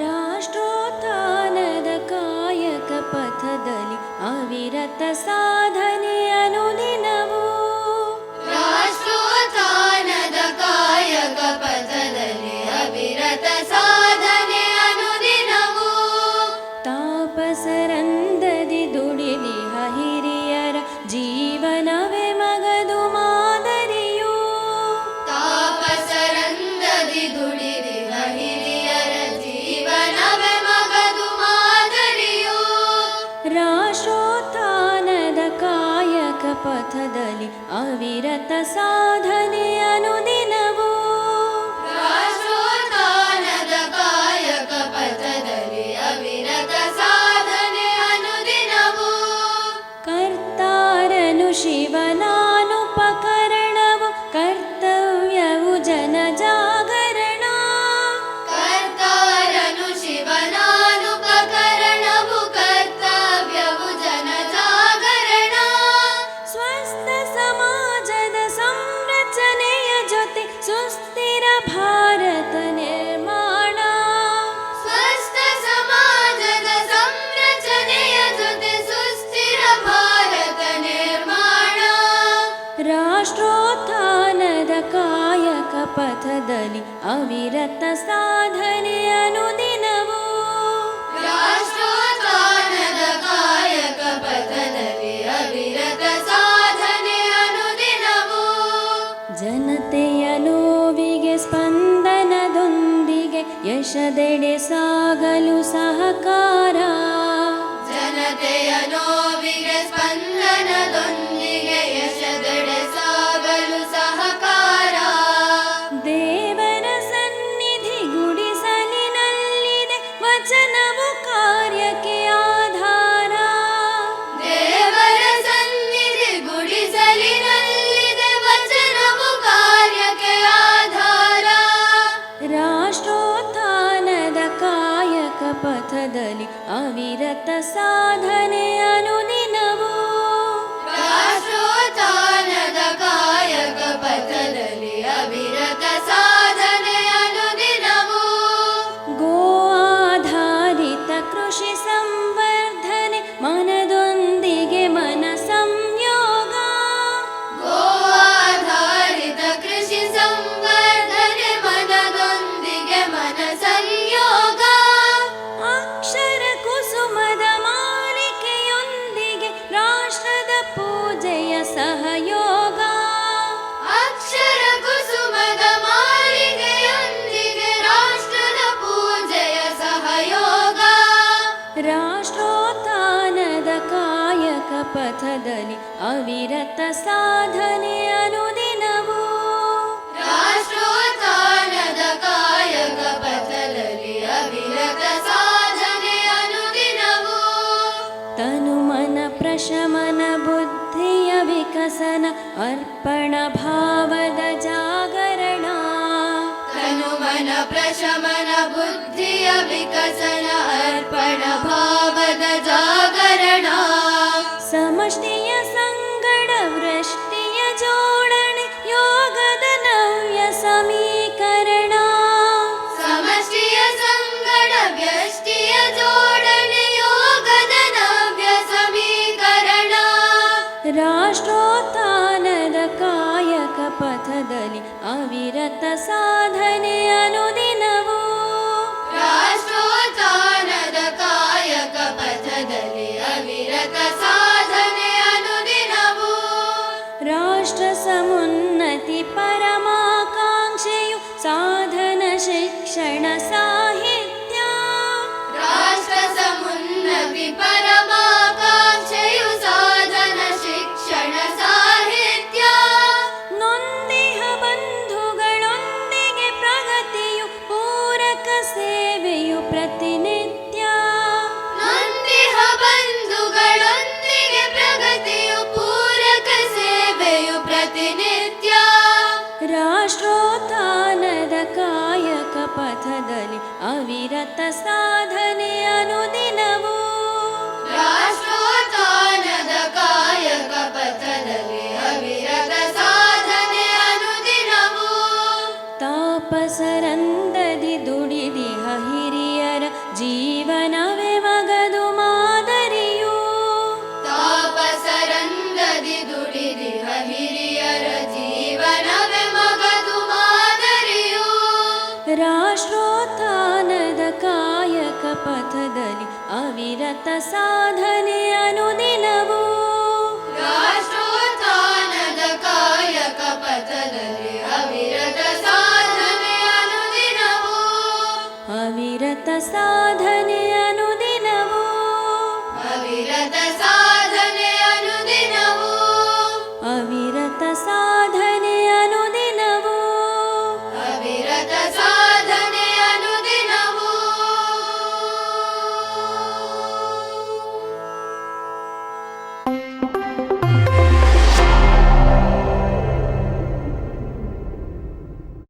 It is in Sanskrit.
राष्ट्रोत्थानद कायक पथ दलि अविरत साधन पथदलि अविरत साधन अनुदिनबोय पथदलि अविरत साधन अनुदिनो कर्तार शिवना ಕಾಯಕ ಪಥದಲ್ಲಿ ಅವಿರತ ಸಾಧನೆ ಅನುದಿನವು ರಾಷ್ಟ್ರೋತ್ಥಾನದ ಕಾಯಕ ಪಥದಲ್ಲಿ ಅವಿರತ ಸಾಧನೆ ಅನುದಿನವೂ ಜನತೆಯ ನೋವಿಗೆ ಸ್ಪಂದನದೊಂದಿಗೆ ಯಶದೆಡೆ ಸಾಗಲು ಸಹಕಾರ. ಜನತೆಯ ನೋವಿಗೆ ಸ್ಪಂದನದೊಂದಿಗೆ साधने अनुदिनवो। नवय पतल विरत साधने अनुदिनवो। गो आधारित कृषि संवर्धने मन अविरत साधने अनुदिनवो। राष्ट्रोकाद कायकनि अविरत साधने अनुदिनवो। तनुमन प्रशमन बुद्धि अवकसन अर्पण भावद जागरणनुमन प्रशमन बुद्धि अवकसन ರಾಷ್ಟ್ರೋತ್ಥಾನದ ಕಾಯಕ ಪಥದಲ್ಲಿ ಅವಿರತ ಸಾಧನೆ ಅನುದಿನವೂ. ರಾಷ್ಟ್ರೋತ್ಥಾನದ ಕಾಯಕ ಪಥದಲ್ಲಿ ಅವಿರತ साधने अनुदिनु राष्ट्रोतायके हविर साधने अनुदिनवन्ददि हिरियर जीवनवे मगु माधरियु ताप सरन्ददि हिर जीवनवे मगदु मादर राष्ट्रोता अविरत साधने अनुदिनो पथदलि अविरत साधनो अविरत साधने